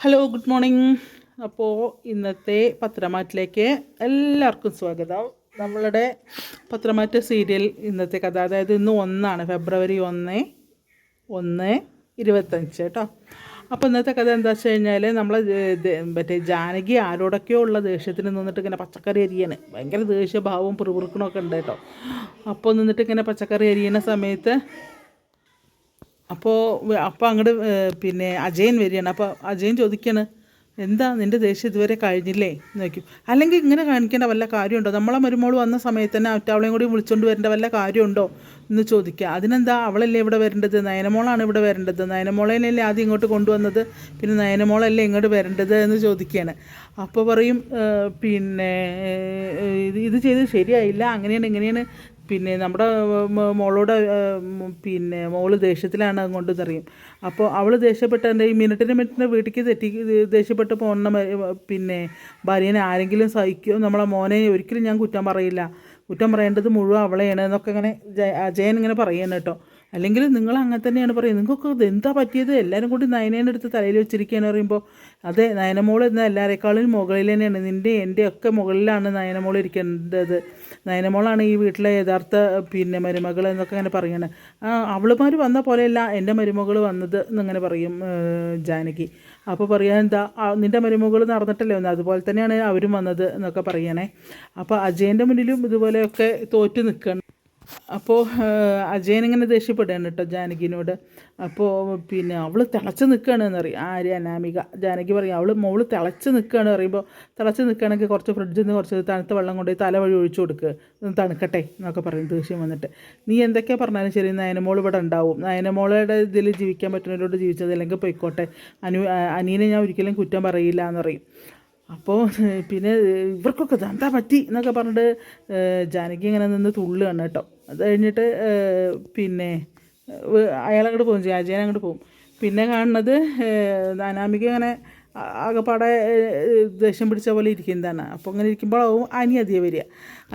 Hello good morning അപ്പോൾ ഇന്നത്തെ പത്രമാറ്റിലേക്ക് എല്ലാവർക്കും സ്വാഗതം. നമ്മളുടെ പത്രമാറ്റ സീരിയൽ ഇന്നത്തെ കഥ അതായത് ഇന്ന് ഒന്നാണ് ഫെബ്രുവരി ഒന്ന് ഒന്ന് ഇരുപത്തഞ്ച് കേട്ടോ അപ്പോൾ ഇന്നത്തെ കഥ എന്താ വെച്ച് കഴിഞ്ഞാൽ നമ്മൾ മറ്റേ ജാനകി ആരോടൊക്കെയോ ഉള്ള ദേഷ്യത്തിന് നിന്നിട്ട് ഇങ്ങനെ പച്ചക്കറി അരിയാണ്. ഭയങ്കര ദേഷ്യഭാവവും പിറുപിറുക്കണമൊക്കെ ഉണ്ട് കേട്ടോ അപ്പോൾ നിന്നിട്ട് ഇങ്ങനെ പച്ചക്കറി അരിയുന്ന സമയത്ത് അപ്പോൾ അപ്പോൾ അങ്ങോട്ട് പിന്നെ അജയൻ വരികയാണ്. അപ്പോൾ അജയൻ ചോദിക്കുകയാണ് എന്താ നിന്റെ ദേഷ്യം ഇതുവരെ കഴിഞ്ഞില്ലേ? എന്ന് വയ്ക്കും അല്ലെങ്കിൽ ഇങ്ങനെ കാണിക്കേണ്ട വല്ല കാര്യമുണ്ടോ? നമ്മളെ മരുമോൾ വന്ന സമയത്ത് തന്നെ അവളെയും കൂടി വിളിച്ചുകൊണ്ട് വരേണ്ട വല്ല കാര്യമുണ്ടോ എന്ന് ചോദിക്കുക. അതിനെന്താ അവളല്ലേ ഇവിടെ വരേണ്ടത്? നയനമോളാണ് ഇവിടെ വരേണ്ടത്. നയനമോളേനല്ലേ ആദ്യം ഇങ്ങോട്ട് കൊണ്ടുവന്നത്? പിന്നെ നയനമോളല്ലേ ഇങ്ങോട്ട് വരേണ്ടത് എന്ന് ചോദിക്കുകയാണ്. അപ്പോൾ പറയും പിന്നെ ഇത് ഇത് ചെയ്ത് ശരിയായില്ല. അങ്ങനെയാണ് ഇങ്ങനെയാണ് പിന്നെ നമ്മുടെ മോളോട് പിന്നെ മോൾ ദേഷ്യത്തിലാണ് അതുകൊണ്ട് അറിയും അപ്പോൾ അവൾ ദേഷ്യപ്പെട്ട എന്റെ ഈ മിനിറ്റിന് മിനിറ്റിന് വീട്ടിലേക്ക് തെറ്റി ദേഷ്യപ്പെട്ട് പോകണം പിന്നെ ഭാര്യനെ ആരെങ്കിലും സഹിക്കുമോ നമ്മളെ മോനെ ഒരിക്കലും ഞാൻ കുറ്റം പറയില്ല. കുറ്റം പറയേണ്ടത് മുഴുവൻ അവളെയാണ് എന്നൊക്കെ ഇങ്ങനെ ജയ- അജയൻ ഇങ്ങനെ പറയുന്നു കേട്ടോ. അല്ലെങ്കിൽ നിങ്ങൾ അങ്ങനെ തന്നെയാണ് പറയുന്നത്. നിങ്ങൾക്കൊക്കെ ഇത് എന്താ പറ്റിയത്? എല്ലാവരും കൂടി നയനേനെ അടുത്ത് തലയിൽ വെച്ചിരിക്കുകയെന്ന് പറയുമ്പോൾ അതെ നയനമോൾ എന്ന എല്ലാവരെക്കാളും മുകളിൽ തന്നെയാണ്. നിന്റെ എന്റെ ഒക്കെ മുകളിലാണ് നയനമോൾ ഇരിക്കേണ്ടത്. നയനമോളാണ് ഈ വീട്ടിലെ യഥാർത്ഥ പിന്നെ മരുമകൾ എന്നൊക്കെ അങ്ങനെ പറയാണ്. അവളുമാർ വന്ന പോലെയല്ല എന്റെ മരുമകൾ വന്നത് എന്നിങ്ങനെ പറയും ജാനകി. അപ്പോൾ പറയാൻ എന്താ നിന്റെ മരുമകൾ നടന്നിട്ടല്ലേ വന്നത്? അതുപോലെ തന്നെയാണ് അവരും വന്നത് എന്നൊക്കെ പറയണേ. അപ്പോൾ അജയന്റെ മുന്നിലും ഇതുപോലെയൊക്കെ തോറ്റു നിൽക്കണം. അപ്പോൾ അജയൻ ഇങ്ങനെ ദേഷ്യപ്പെടുകയാണ് കേട്ടോ ജാനകിനോട്. അപ്പോൾ പിന്നെ അവൾ തിളച്ച് നിൽക്കുകയാണ് പറയും. ആര്യ അനാമിക ജാനകി പറയും അവൾ മോൾ തിളച്ച് നിൽക്കുകയാണ് പറയുമ്പോൾ തിളച്ച് നിൽക്കുകയാണെങ്കിൽ കുറച്ച് ഫ്രിഡ്ജിൽ നിന്ന് കുറച്ച് തണുത്ത വെള്ളം കൊണ്ടുപോയി തല വഴി ഒഴിച്ചു കൊടുക്കുക തണുക്കട്ടെ എന്നൊക്കെ പറയും ദേഷ്യം വന്നിട്ട്. നീ എന്തൊക്കെ പറഞ്ഞാലും ശരി നയനമോൾ ഇവിടെ ഉണ്ടാവും. നയനമോളുടെ ഇതിൽ ജീവിക്കാൻ പറ്റുന്നവരോട് ജീവിച്ചത് അല്ലെങ്കിൽ പോയിക്കോട്ടെ. അനു അനീനെ ഞാൻ ഒരിക്കലും കുറ്റം പറയില്ല എന്ന് പറയും. അപ്പോൾ പിന്നെ ഇവർക്കൊക്കെ എന്താ പറ്റി എന്നൊക്കെ പറഞ്ഞിട്ട് ജാനകി ഇങ്ങനെ നിന്ന് തുള്ളുകയാണ് കേട്ടോ. അത് കഴിഞ്ഞിട്ട് പിന്നെ അയാൾ അങ്ങോട്ട് പോകും ജാജയൻ അങ്ങോട്ട് പോകും പിന്നെ കാണുന്നത് അനാമിക ഇങ്ങനെ ആകെപ്പാടെ ദേഷ്യം പിടിച്ച പോലെ ഇരിക്കുന്നതാണ്. അപ്പോൾ അങ്ങനെ ഇരിക്കുമ്പോഴാവും അനി അധികം വരിക.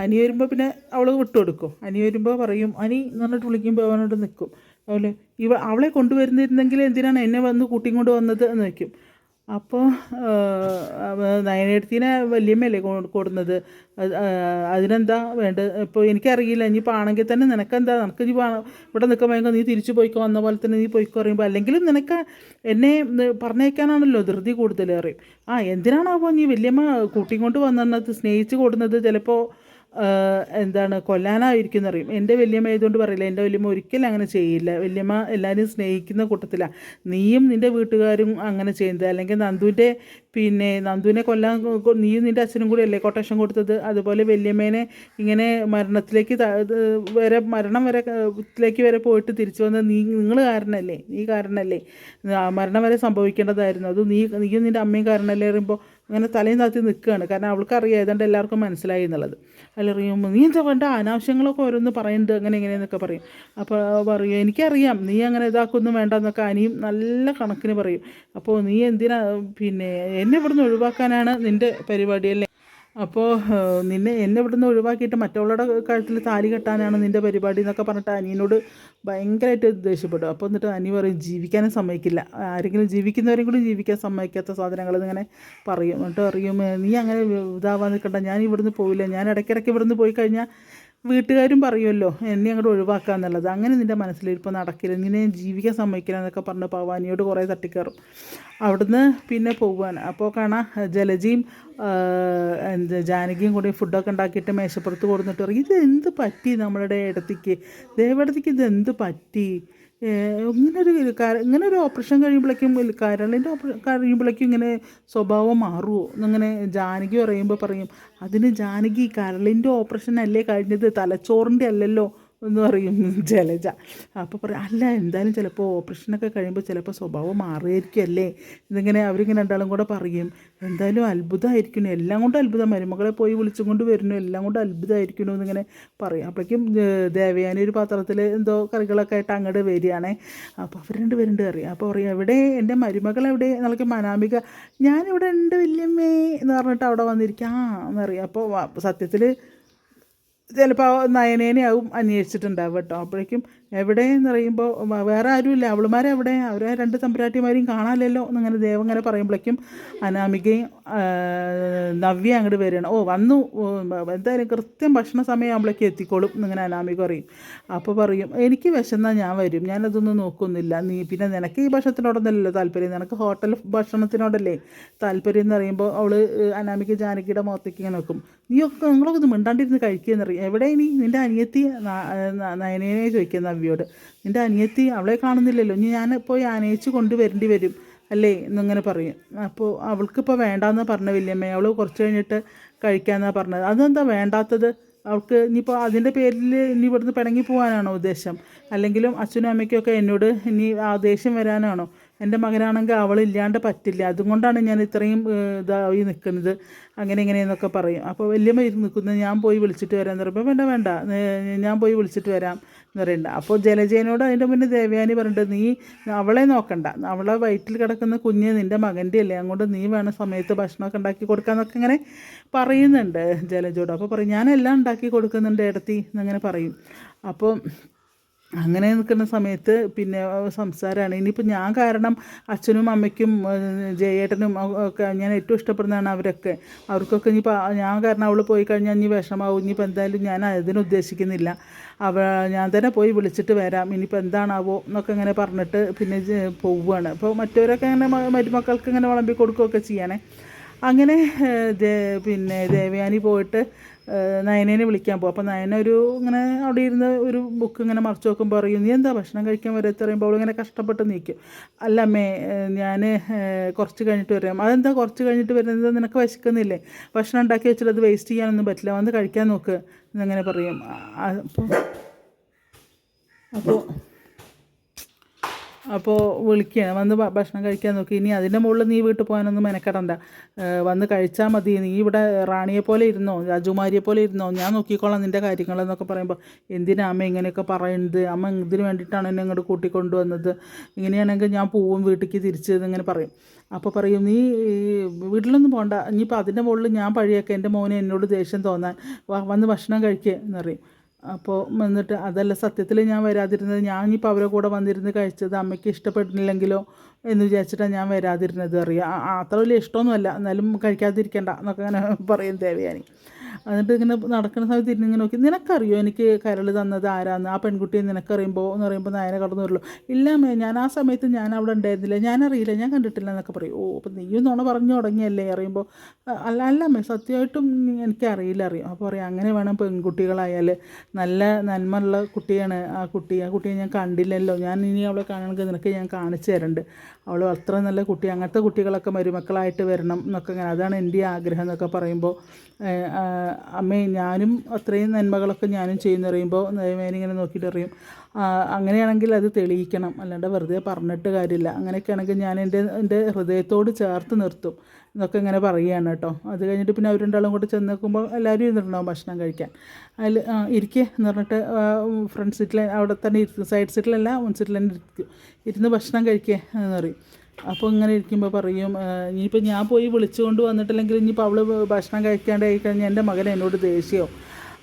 അനി വരുമ്പോൾ പിന്നെ അവൾ വിട്ടുകൊടുക്കും. അനി വരുമ്പോൾ പറയും അനി എന്ന് പറഞ്ഞിട്ട് വിളിക്കുമ്പോൾ അവനോട് നിൽക്കും അതുപോലെ ഇവ അവളെ കൊണ്ടുവരുന്നിരുന്നെങ്കിൽ എന്തിനാണ് എന്നെ വന്ന് കൂട്ടിയും കൊണ്ട് വന്നത്? എന്ന് വയ്ക്കും അപ്പോൾ നയനേടത്തിനെ വലിയ കൊ- കൊടുന്നത്? അതിനെന്താ വേണ്ടത്? ഇപ്പോൾ എനിക്കറിയില്ല നീ പാണെങ്കിൽ തന്നെ നിനക്കെന്താ? നിനക്ക് ഇനി ഇവിടെ നിൽക്കുമ്പോൾ നീ തിരിച്ചു പോയിക്കോ വന്ന പോലെ തന്നെ നീ പോയിക്കോ പറയുമ്പോൾ അല്ലെങ്കിലും നിനക്ക് എന്നെ പറഞ്ഞേക്കാനാണല്ലോ ധൃതി കൂടുതൽ പറയും ആ എന്തിനാണാവോ നീ വലിയമ്മ കൂട്ടിയും കൊണ്ട് വന്നത് സ്നേഹിച്ച് കൂടുന്നത്? ചിലപ്പോൾ എന്താണ് കൊല്ലാനായിരിക്കും അറിയും എന്റെ വല്യമ്മ ആയതുകൊണ്ട് പറയില്ല എന്റെ വല്യമ്മ ഒരിക്കലും അങ്ങനെ ചെയ്യില്ല. വല്യമ്മ എല്ലാവരും സ്നേഹിക്കുന്ന കൂട്ടത്തിലാണ് നീയും നിന്റെ വീട്ടുകാരും അങ്ങനെ ചെയ്യുന്നത്. അല്ലെങ്കിൽ നന്ദുവിന്റെ പിന്നെ നന്ദുവിനെ കൊല്ലാൻ നീയും നിന്റെ അച്ഛനും കൂടി അല്ലേ കൊട്ടേഷൻ കൊടുത്തത്? അതുപോലെ വല്യമ്മേനെ ഇങ്ങനെ മരണത്തിലേക്ക് വരെ മരണം വരെ ത്തിലേക്ക് വരെ പോയിട്ട് തിരിച്ചു വന്ന നീ നിങ്ങൾ കാരണമല്ലേ നീ കാരണമല്ലേ മരണം വരെ സംഭവിക്കേണ്ടതായിരുന്നു. അത് നീ നീയും നിന്റെ അമ്മയും കാരണമല്ലേ പറയുമ്പോൾ അങ്ങനെ തലയും താത്തി നിൽക്കുകയാണ്. കാരണം അവൾക്ക് അറിയാം ഏതാണ്ട് എല്ലാവർക്കും മനസ്സിലായി എന്നുള്ളത്. അതിലറിയുമ്പോൾ നീ എന്താ വേണ്ട? അനാവശ്യങ്ങളൊക്കെ ഓരോന്ന് പറയുന്നുണ്ട് അങ്ങനെ ഇങ്ങനെയെന്നൊക്കെ പറയും. അപ്പോൾ പറയും എനിക്കറിയാം നീ അങ്ങനെ ഇതാക്കൊന്നും വേണ്ട എന്നൊക്കെ അനിയും നല്ല കണക്കിന് പറയും. അപ്പോൾ നീ എന്തിനാ പിന്നെ എന്നെ ഇവിടുന്ന് ഒഴിവാക്കാനാണ് നിന്റെ പരിപാടി അല്ലേ? അപ്പോൾ നിന്നെ എന്നെ ഇവിടുന്ന് ഒഴിവാക്കിയിട്ട് മറ്റുള്ളവരുടെ കഴുത്തിൽ താലി കെട്ടാനാണ് നിന്റെ പരിപാടി എന്നൊക്കെ പറഞ്ഞിട്ട് അനിയനോട് ഭയങ്കരമായിട്ട് ദേഷ്യപ്പെടും അപ്പോൾ എന്നിട്ട് അനി പറയും ജീവിക്കാനും സമ്മതിക്കില്ല. ആരെങ്കിലും ജീവിക്കുന്നവരെ കൂടി ജീവിക്കാൻ സമ്മതിക്കാത്ത സാധനങ്ങൾ ഇങ്ങനെ പറയും. എന്നിട്ട് അറിയും നീ അങ്ങനെ ഇതാവാൻ നിൽക്കണ്ട. ഞാൻ ഇവിടുന്ന് പോയില്ല ഞാൻ ഇടയ്ക്കിടയ്ക്ക് ഇവിടുന്ന് പോയി കഴിഞ്ഞാൽ വീട്ടുകാരും പറയുമല്ലോ എന്നെ അങ്ങോട്ട് ഒഴിവാക്കുക എന്നുള്ളത്. അങ്ങനെ നിന്റെ മനസ്സിലിരിപ്പോൾ നടക്കില്ല നിന്നെ ജീവിക്കാൻ സമ്മതിക്കില്ല എന്നൊക്കെ പറഞ്ഞ് ഭവാനിയോട് കുറേ തട്ടിക്കയറും. അവിടുന്ന് പിന്നെ പോവാണ് അപ്പോൾ കാണാം ജലജിയും ജാനകിയും കൂടി ഫുഡൊക്കെ ഉണ്ടാക്കിയിട്ട് മേശപ്പുറത്ത് കൊടുത്തിട്ട് പറയും ഇത് എന്ത് പറ്റി നമ്മളുടെ ഇടത്തേക്ക്? ദേവടത്തേക്ക് ഇത് എന്ത് പറ്റി? ഇങ്ങനൊരു ഇങ്ങനെ ഒരു ഓപ്പറേഷൻ കഴിയുമ്പോഴേക്കും കരളിന്റെ ഓപ്പറേഷൻ കഴിയുമ്പോഴേക്കും ഇങ്ങനെ സ്വഭാവം മാറുമോ എന്നിങ്ങനെ ജാനകി പറയുമ്പോൾ പറയും അതിന് ജാനകി കരളിന്റെ ഓപ്പറേഷൻ അല്ലേ കഴിഞ്ഞത്? തലച്ചോറിന്റെ അല്ലല്ലോ. എന്ന് പറയും ജലജ. അപ്പോൾ പറയും അല്ല എന്തായാലും ചിലപ്പോൾ ഓപ്പറേഷനൊക്കെ കഴിയുമ്പോൾ ചിലപ്പോൾ സ്വഭാവം മാറിയായിരിക്കും അല്ലേ ഇതിങ്ങനെ അവരിങ്ങനെ രണ്ടാളും കൂടെ പറയും എന്തായാലും അത്ഭുതമായിരിക്കണം എല്ലാം കൊണ്ടും അത്ഭുതം. മരുമകളെ പോയി വിളിച്ചും കൊണ്ട് വരുന്നു. എല്ലാം കൊണ്ടും അത്ഭുതമായിരിക്കണം എന്നിങ്ങനെ പറയും. അപ്പോഴേക്കും ദേവയാനി ഒരു പാത്രത്തിൽ എന്തോ കറികളൊക്കെ ആയിട്ട് അങ്ങോട്ട് വരികയാണേ. അപ്പോൾ അവർ രണ്ട് പേരുണ്ട് അറിയാം അപ്പോൾ പറയും എവിടെ? എന്റെ മരുമകൾ എവിടെ? എന്നൊക്കെ മനാമിക ഞാനിവിടെ ഉണ്ട് വല്യമ്മേ എന്ന് പറഞ്ഞിട്ട് അവിടെ വന്നിരിക്കുക ആ എന്നറിയാം അപ്പോൾ സത്യത്തിൽ ചിലപ്പോൾ നയനേനെയാവും അന്വേഷിച്ചിട്ടുണ്ടാവും കേട്ടോ. അപ്പോഴേക്കും എവിടെയെന്ന് പറയുമ്പോൾ വേറെ ആരുമില്ല. അവളുമാരെ എവിടെ? അവരെ രണ്ട് തമ്പുരാട്ടിമാരെയും കാണാമല്ലോ എന്നിങ്ങനെ ദേവം ഇങ്ങനെ പറയുമ്പോഴേക്കും അനാമികയും നവ്യ അങ്ങോട്ട് വരികയാണ് ഓ വന്നു. എന്തായാലും കൃത്യം ഭക്ഷണ സമയമാകുമ്പോഴേക്കും എത്തിക്കോളും എന്നിങ്ങനെ അനാമിക പറയും. അപ്പോൾ പറയും എനിക്ക് വിശന്നാൽ ഞാൻ വരും. ഞാനതൊന്നും നോക്കുന്നില്ല. നീ പിന്നെ നിനക്ക് ഈ ഭക്ഷണത്തിനോടൊന്നല്ലല്ലോ താല്പര്യം. നിനക്ക് ഹോട്ടൽ ഭക്ഷണത്തിനോടല്ലേ താല്പര്യം എന്ന് പറയുമ്പോൾ അവൾ അനാമിക ജാനകിയുടെ മുഖത്തേക്ക് ഇങ്ങനെ നോക്കും. നീയൊക്കെ നിങ്ങളൊക്കെ ഇത് മിണ്ടാണ്ടിരുന്ന് കഴിക്കുകയെന്നറിയും എവിടെ ഇനി നിന്റെ അനിയത്തി നയനേനെ ചോദിക്കുന്ന നവ്യോട് നിന്റെ അനിയത്തി അവളെ കാണുന്നില്ലല്ലോ. ഇനി ഞാൻ പോയി ആനയിച്ച് കൊണ്ടുവരേണ്ടി വരും. അല്ലേ? എന്നിങ്ങനെ പറയും. അപ്പോൾ അവൾക്കിപ്പോൾ വേണ്ടാന്ന് പറഞ്ഞ വല്യമ്മ. അവൾ കുറച്ച് കഴിഞ്ഞിട്ട് കഴിക്കാമെന്നാണ് പറഞ്ഞത്. അതെന്താ വേണ്ടാത്തത്? അവൾക്ക് ഇനിയിപ്പോൾ അതിന്റെ പേരിൽ ഇനി ഇവിടുന്ന് പിണങ്ങി പോകാനാണോ ഉദ്ദേശം? അല്ലെങ്കിലും അച്ഛനും അമ്മയ്ക്കൊക്കെ എന്നോട് ഇനി ആ ദേഷ്യം വരാനാണോ? എന്റെ മകനാണെങ്കിൽ അവളില്ലാണ്ട് പറ്റില്ല. അതുകൊണ്ടാണ് ഞാൻ ഇത്രയും ഇതായി നിൽക്കുന്നത്. അങ്ങനെ ഇങ്ങനെയെന്നൊക്കെ പറയും. അപ്പോൾ വല്യമ്മ ഇരുന്ന് നിൽക്കുന്നത് ഞാൻ പോയി വിളിച്ചിട്ട് വരാമെന്ന് പറയുമ്പോൾ വേണ്ട വേണ്ട. ഞാൻ പോയി വിളിച്ചിട്ട് വരാം. എന്ന് പറയണ്ട. അപ്പോൾ ജലജയനോട് അതിന്റെ മുന്നേ ദേവയാനി പറഞ്ഞിട്ട് നീ അവളെ നോക്കണ്ട. അവളെ വയറ്റിൽ കിടക്കുന്ന കുഞ്ഞ് നിന്റെ മകന്റെ അല്ലേ? അങ്ങോട്ട് നീ വേണം സമയത്ത് ഭക്ഷണമൊക്കെ ഉണ്ടാക്കി കൊടുക്കാമെന്നൊക്കെ ഇങ്ങനെ പറയുന്നുണ്ട് ജലജോട് അപ്പോൾ പറയും ഞാനെല്ലാം ഉണ്ടാക്കി കൊടുക്കുന്നുണ്ട് ഇടത്തി എന്നങ്ങനെ പറയും. അപ്പോൾ അങ്ങനെ നിൽക്കുന്ന സമയത്ത് പിന്നെ സംസാരമാണ് ഇനിയിപ്പോൾ ഞാൻ കാരണം അച്ഛനും അമ്മയ്ക്കും ജയേട്ടനും ഒക്കെ ഞാൻ ഏറ്റവും ഇഷ്ടപ്പെടുന്നതാണ് അവരൊക്കെ. അവർക്കൊക്കെ ഇനിയിപ്പോൾ ഞാൻ കാരണം അവൾ പോയി കഴിഞ്ഞാൽ ഇനി വിഷമാവും. ഇനിയിപ്പോൾ എന്തായാലും ഞാൻ അതിനുദ്ദേശിക്കുന്നില്ല അവ ഞാൻ തന്നെ പോയി വിളിച്ചിട്ട് വരാം. ഇനിയിപ്പോൾ എന്താണാവോ എന്നൊക്കെ ഇങ്ങനെ പറഞ്ഞിട്ട് പിന്നെ പോവുകയാണ് അപ്പോൾ മറ്റവരൊക്കെ അങ്ങനെ മരുമക്കൾക്ക് ഇങ്ങനെ വിളമ്പി കൊടുക്കുകയൊക്കെ ചെയ്യണേ. അങ്ങനെ പിന്നെ ദേവയാനി പോയിട്ട് നയനേനെ വിളിക്കാൻ പോകും അപ്പോൾ നയന ഒരു ഇങ്ങനെ അവിടെ ഇരുന്ന് ഒരു ബുക്ക് ഇങ്ങനെ മറച്ചു നോക്കുമ്പോൾ പറയും നീ എന്താ ഭക്ഷണം കഴിക്കാൻ വരാത്ത പറയുമ്പോൾ അവളിങ്ങനെ കഷ്ടപ്പെട്ട് നിൽക്കും അല്ല അമ്മേ ഞാൻ കുറച്ച് കഴിഞ്ഞിട്ട് വരാം. അതെന്താ കുറച്ച് കഴിഞ്ഞിട്ട് വരുന്നത്? നിനക്ക് വിശക്കുന്നില്ലേ? ഭക്ഷണം ഉണ്ടാക്കി വെച്ചിട്ട് അത് വേസ്റ്റ് ചെയ്യാനൊന്നും പറ്റില്ല. വന്ന് കഴിക്കാൻ നോക്ക്. എന്നങ്ങനെ പറയും. അപ്പോൾ അപ്പോൾ അപ്പോൾ വിളിക്കുകയാണ് വന്ന് ഭക്ഷണം കഴിക്കാൻ നോക്കി. ഇനി അതിന്റെ മുകളിൽ നീ വീട്ടിൽ പോകാനൊന്നും മെനക്കെടണ്ട. വന്ന് കഴിച്ചാൽ മതി. നീ ഇവിടെ റാണിയെ പോലെ ഇരുന്നോ രാജകുമാരിയെ പോലെ ഇരുന്നോ? ഞാൻ നോക്കിക്കോളാം നിന്റെ കാര്യങ്ങളെന്നൊക്കെ പറയുമ്പോൾ എന്തിനാ അമ്മ ഇങ്ങനെയൊക്കെ പറയുന്നത്? അമ്മ ഇതിന് വേണ്ടിയിട്ടാണ് എന്നെ ഇങ്ങോട്ട് കൂട്ടിക്കൊണ്ടുവന്നത്? ഇങ്ങനെയാണെങ്കിൽ ഞാൻ പോവും വീട്ടിലേക്ക് തിരിച്ചു എന്നിങ്ങനെ പറയും. അപ്പോൾ പറയും നീ വീട്ടിലൊന്നും പോകണ്ട ഇനിയിപ്പോൾ അതിന്റെ മുകളിൽ ഞാൻ പഴിയൊക്കെ. എന്റെ മോനെ എന്നോട് ദേഷ്യം തോന്നാൻ. വന്ന് ഭക്ഷണം കഴിക്കുക എന്ന് പറയും. അപ്പോൾ എന്നിട്ട് അതല്ല സത്യത്തിൽ ഞാൻ വരാതിരുന്നത് ഞാൻ ഇനിയിപ്പോൾ അവരെ കൂടെ വന്നിരുന്ന് കഴിച്ചത് അമ്മയ്ക്ക് ഇഷ്ടപ്പെട്ടില്ലെങ്കിലോ എന്ന് വിചാരിച്ചിട്ടാണ് ഞാൻ വരാതിരുന്നത് അറിയാം. അത്ര വലിയ ഇഷ്ടമൊന്നുമല്ല. എന്നാലും കഴിക്കാതിരിക്കണ്ട എന്നൊക്കെ അങ്ങനെ പറയും ദേവയാനി. എന്നിട്ട് ഇങ്ങനെ നടക്കുന്ന സമയത്ത് ഇരുന്നിങ്ങനെ നോക്കി നിനക്കറിയോ എനിക്ക് കരൾ തന്നത് ആരാന്ന്? ആ പെൺകുട്ടിയെ നിനക്കറിയുമ്പോൾ എന്ന് പറയുമ്പോൾ നായനെ കടന്നു വരുള്ളൂ. ഇല്ല മേ ഞാൻ ആ സമയത്ത് ഞാൻ അവിടെ ഉണ്ടായിരുന്നില്ല. ഞാനറിയില്ല ഞാൻ കണ്ടിട്ടില്ല എന്നൊക്കെ പറയും. ഓ അപ്പം നീയും ഒന്നോണ പറഞ്ഞു തുടങ്ങിയല്ലേ? അറിയുമ്പോൾ അല്ല അല്ല മേ സത്യമായിട്ടും എനിക്കറിയില്ല അറിയാം. അപ്പോൾ പറയാം അങ്ങനെ വേണം പെൺകുട്ടികളായാൽ നല്ല നന്മയുള്ള കുട്ടിയാണ് ആ കുട്ടി. ആ കുട്ടിയെ ഞാൻ കണ്ടില്ലല്ലോ. ഞാൻ ഇനി അവളെ കാണണമെങ്കിൽ നിനക്ക് ഞാൻ കാണിച്ചു തരണ്ട്. അവൾ അത്ര നല്ല കുട്ടി. അങ്ങനത്തെ കുട്ടികളൊക്കെ മരുമക്കളായിട്ട് വരണം എന്നൊക്കെ അങ്ങനെ അതാണ് എന്റെ ആഗ്രഹം എന്നൊക്കെ പറയുമ്പോൾ അമ്മേ ഞാനും അത്രയും നന്മകളൊക്കെ ഞാനും ചെയ്യുന്ന പറയുമ്പോൾ ഇങ്ങനെ നോക്കിയിട്ട് അറിയും. അങ്ങനെയാണെങ്കിൽ അത് തെളിയിക്കണം. അല്ലാണ്ട് വെറുതെ പറഞ്ഞിട്ട് കാര്യമില്ല. അങ്ങനെയൊക്കെ ആണെങ്കിൽ ഞാൻ എന്റെ എന്റെ ഹൃദയത്തോട് ചേർത്ത് നിർത്തും എന്നൊക്കെ ഇങ്ങനെ പറയുകയാണ് കേട്ടോ. അത് കഴിഞ്ഞിട്ട് പിന്നെ അവർ രണ്ടാളും കൂടെ ചെന്ന് നോക്കുമ്പോൾ എല്ലാവരും ഇരുന്നിട്ടുണ്ടാവും ഭക്ഷണം കഴിക്കാൻ. അതിൽ ഇരിക്കുക എന്ന് പറഞ്ഞിട്ട് ഫ്രണ്ട് സീറ്റിൽ അവിടെ തന്നെ ഇരിക്കും സൈഡ് സീറ്റിലല്ല മുൻ സീറ്റിൽ തന്നെ ഇരിക്കും. ഇരുന്ന് ഭക്ഷണം കഴിക്കുക എന്ന് പറയും. അപ്പോൾ ഇങ്ങനെ ഇരിക്കുമ്പോൾ പറയും ഇനിയിപ്പോൾ ഞാൻ പോയി വിളിച്ചുകൊണ്ട് വന്നിട്ടില്ലെങ്കിൽ ഇനിയിപ്പോൾ അവൾ ഭക്ഷണം കഴിക്കാണ്ട് കഴിഞ്ഞാൽ എന്റെ മകൻ എന്നോട് ദേഷ്യമോ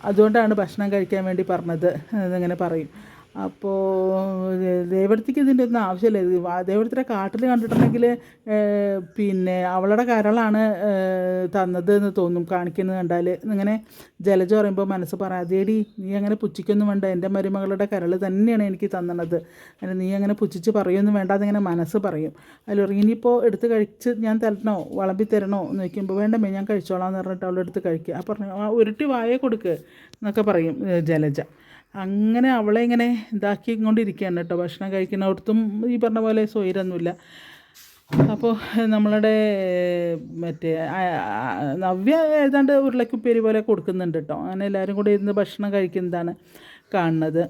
അതുകൊണ്ടാണ് ഭക്ഷണം കഴിക്കാൻ വേണ്ടി പറഞ്ഞത് എന്നിങ്ങനെ പറയും. അപ്പോൾ ദേവടത്തിക്ക് ഇതിന്റെ ഒന്നും ആവശ്യമില്ല. ദേവടത്തിന്റെ കാട്ടിൽ കണ്ടിട്ടുണ്ടെങ്കിൽ പിന്നെ അവളുടെ കരളാണ് തന്നത് എന്ന് തോന്നും കാണിക്കുന്നത് കണ്ടാൽ ഇങ്ങനെ ജലജ പറയുമ്പോൾ മനസ്സ് പറയാതേടി നീ അങ്ങനെ പുച്ഛിക്കൊന്നും വേണ്ട. എന്റെ മരുമകളുടെ കരൾ തന്നെയാണ് എനിക്ക് തന്നത് അങ്ങനെ നീ അങ്ങനെ പുച്ഛിച്ച് പറയുമൊന്നും വേണ്ട അതിങ്ങനെ മനസ്സ് പറയും. പറയും ഇനിയിപ്പോൾ എടുത്ത് കഴിച്ച് ഞാൻ തരണോ? വളമ്പി തരണോ? എന്ന് ചോദിക്കുമ്പോൾ വേണ്ടമേ ഞാൻ കഴിച്ചോളാം എന്ന് പറഞ്ഞിട്ട് അവളെടുത്ത് കഴിക്കുക. ആ പറഞ്ഞു ആ ഉരുട്ടി വായ കൊടുക്ക് എന്നൊക്കെ പറയും ജലജ. അങ്ങനെ അവളെ ഇങ്ങനെ ഇതാക്കിക്കൊണ്ടിരിക്കുകയാണ് കേട്ടോ. ഭക്ഷണം കഴിക്കുന്നിടത്തും ഈ പറഞ്ഞ പോലെ സ്വൈരൊന്നുമില്ല അപ്പോൾ നമ്മളുടെ മറ്റേ നവ്യ ഏതാണ്ട് ഉരുളക്കുപ്പേരി പോലെ കൊടുക്കുന്നുണ്ട് കേട്ടോ. അങ്ങനെ എല്ലാവരും കൂടി ഇരുന്ന് ഭക്ഷണം കഴിക്കുന്നതാണ് കാണുന്നത്.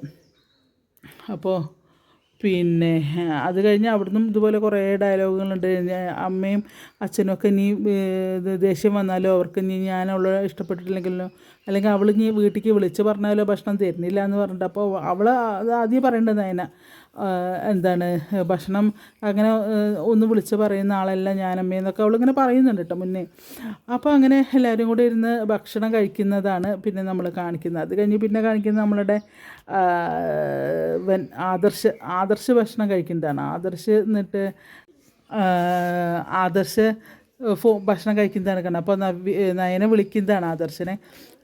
അപ്പോൾ പിന്നെ അത് കഴിഞ്ഞ് അവിടുന്ന് ഇതുപോലെ കുറേ ഡയലോഗുകളുണ്ട്. അമ്മയും അച്ഛനും ഒക്കെ ഇത് ദേഷ്യം വന്നാലോ അവർക്ക് ഇനി ഞാൻ ഇഷ്ടപ്പെട്ടിട്ടില്ലെങ്കിലോ അല്ലെങ്കിൽ അവൾ നീ വീട്ടിലേക്ക് വിളിച്ച് പറഞ്ഞാലോ ഭക്ഷണം തരുന്നില്ല എന്ന് പറഞ്ഞിട്ട്. അപ്പോൾ അവൾ അത് ആദ്യം പറയേണ്ടത് ആ, എന്താണ് ഭക്ഷണം അങ്ങനെ ഒന്ന് വിളിച്ച് പറയുന്ന ആളല്ല ഞാനമ്മയെന്നൊക്കെ അവളിങ്ങനെ പറയുന്നുണ്ട് കേട്ടോ മുന്നേ. അപ്പോൾ അങ്ങനെ എല്ലാവരും കൂടെ ഇരുന്ന് ഭക്ഷണം കഴിക്കുന്നതാണ് പിന്നെ നമ്മൾ കാണിക്കുന്നത്. അത് കഴിഞ്ഞ് പിന്നെ കാണിക്കുന്നത് നമ്മളുടെ ആദർശ ആദർശ ഭക്ഷണം കഴിക്കുന്നതാണ്. ആദർശ് എന്നിട്ട് ആദർശ് ഫോ ഭക്ഷണം കഴിക്കുന്നതാണ് കാരണം. അപ്പോൾ നയനെ വിളിക്കുന്നതാണ് ആദർശനെ.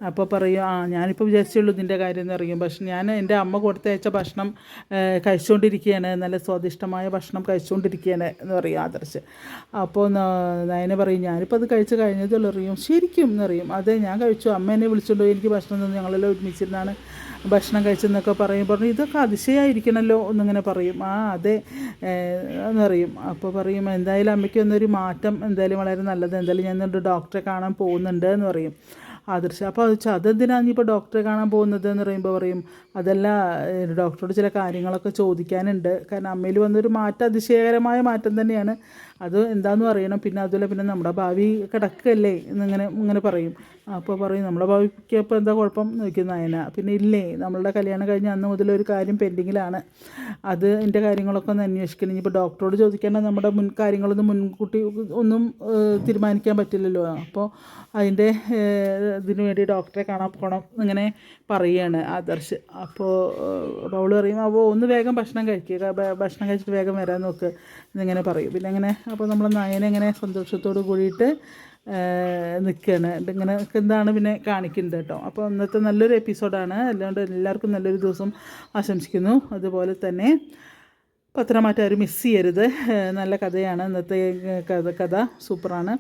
അപ്പോൾ പറയും ആ ഞാനിപ്പോൾ വിചാരിച്ചുള്ളൂ ഇതിന്റെ കാര്യം എന്ന് പറയും. പക്ഷെ ഞാൻ എന്റെ അമ്മ കൊടുത്തയച്ച ഭക്ഷണം കഴിച്ചുകൊണ്ടിരിക്കുകയാണ് നല്ല സ്വാദിഷ്ടമായ ഭക്ഷണം കഴിച്ചുകൊണ്ടിരിക്കുകയാണ് എന്ന് പറയും ആദർശ്. അപ്പോൾ നയനെ പറയും ഞാനിപ്പോൾ അത് കഴിച്ച് കഴിഞ്ഞതുള്ളൂ അറിയും ശരിക്കും എന്നറിയും അതെ ഞാൻ കഴിച്ചു. അമ്മ എന്നെ വിളിച്ചുകൊണ്ട് പോയി. എനിക്ക് ഭക്ഷണം തന്നു. ഞങ്ങളെല്ലാം ഒരുമിച്ചിരുന്നാണ്. ഭക്ഷണം കഴിച്ചെന്നൊക്കെ പറയും. പറഞ്ഞു ഇതൊക്കെ അതിശയമായിരിക്കണമല്ലോ എന്നിങ്ങനെ പറയും. ആ അതെ എന്നറിയും അപ്പോൾ പറയും. എന്തായാലും അമ്മയ്ക്ക് ഒന്നൊരു മാറ്റം എന്തായാലും വളരെ നല്ലത്. എന്തായാലും ഞാൻ എന്നിട്ട് ഡോക്ടറെ കാണാൻ പോകുന്നുണ്ട് എന്ന് പറയും. ആദർശ അപ്പോൾ അത് വെച്ചാൽ അതെന്തിനാണ് നീ ഇപ്പോൾ ഡോക്ടറെ കാണാൻ പോകുന്നത് എന്ന് പറയുമ്പോൾ പറയും അതല്ല ഡോക്ടറോട് ചില കാര്യങ്ങളൊക്കെ ചോദിക്കാനുണ്ട്. കാരണം അമ്മയിൽ വന്നൊരു മാറ്റം അതിശയകരമായ മാറ്റം തന്നെയാണ്. അത് എന്താണെന്ന് പറയണം പിന്നെ അതുപോലെ പിന്നെ നമ്മുടെ ഭാവി കിടക്കല്ലേ എന്നിങ്ങനെ ഇങ്ങനെ പറയും. അപ്പോൾ പറയും നമ്മുടെ ഭാവിക്ക് അപ്പോൾ എന്താ കുഴപ്പം? നോക്കുന്ന നയന. പിന്നെ ഇല്ലേ നമ്മളുടെ കല്യാണം കഴിഞ്ഞ അന്ന് മുതൽ ഒരു കാര്യം പെൻഡിങ്ങിലാണ്. അത് എന്റെ കാര്യങ്ങളൊക്കെ ഒന്ന് അന്വേഷിക്കണം. ഇനിയിപ്പോൾ ഡോക്ടറോട് ചോദിക്കേണ്ട നമ്മുടെ മുൻ കാര്യങ്ങളൊന്നും മുൻകൂട്ടി ഒന്നും തീരുമാനിക്കാൻ പറ്റില്ലല്ലോ. അപ്പോൾ അതിന്റെ ഇതിനു വേണ്ടി ഡോക്ടറെ കാണാൻ പോകണം ഇങ്ങനെ പറയുകയാണ് ആദർശ്. അപ്പോൾ അവൾ പറയും അപ്പോൾ ഒന്ന് വേഗം ഭക്ഷണം കഴിക്കുക ഭക്ഷണം കഴിച്ചിട്ട് വേഗം വരാൻ നോക്ക്. എന്നിങ്ങനെ പറയും. പിന്നെ അങ്ങനെ അപ്പോൾ നമ്മൾ നയനെങ്ങനെ സന്തോഷത്തോട് കൂടിയിട്ട് നിൽക്കുകയാണ് ഇങ്ങനെ എന്താണ് പിന്നെ കാണിക്കുന്നത് കേട്ടോ. അപ്പോൾ ഇന്നത്തെ നല്ലൊരു എപ്പിസോഡാണ്. അല്ലാണ്ട് എല്ലാവർക്കും നല്ലൊരു ദിവസം ആശംസിക്കുന്നു. അതുപോലെ തന്നെ പത്രമാറ്റം ആരും മിസ് ചെയ്യരുത്. നല്ല കഥയാണ്. ഇന്നത്തെ കഥ കഥ സൂപ്പറാണ്.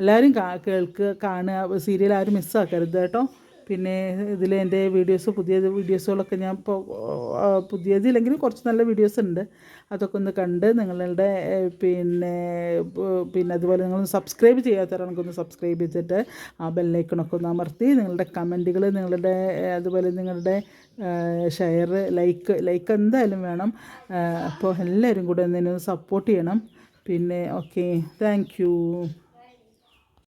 എല്ലാവരും കേൾക്കുക കാണുക. സീരിയൽ ആരും മിസ്സാക്കരുത് കേട്ടോ. പിന്നെ ഇതിൽ എന്റെ വീഡിയോസ് പുതിയ വീഡിയോസുകളൊക്കെ ഞാൻ ഇപ്പോൾ പുതിയതില്ലെങ്കിലും കുറച്ച് നല്ല വീഡിയോസ് ഉണ്ട്. അതൊക്കെ ഒന്ന് കണ്ട് നിങ്ങളുടെ പിന്നെ പിന്നെ അതുപോലെ നിങ്ങളൊന്ന് സബ്സ്ക്രൈബ് ചെയ്യാത്തവരാണെങ്കിൽ ഒന്ന് സബ്സ്ക്രൈബ് ചെയ്തിട്ട് ആ ബെല്ലൈക്കണൊക്കെ ഒന്ന് അമർത്തി നിങ്ങളുടെ കമന്റുകൾ നിങ്ങളുടെ അതുപോലെ നിങ്ങളുടെ ഷെയർ ലൈക്ക് ലൈക്ക് എന്തായാലും വേണം. അപ്പോൾ എല്ലാവരും കൂടെ എന്നെ സപ്പോർട്ട് ചെയ്യണം. പിന്നെ ഓക്കെ താങ്ക്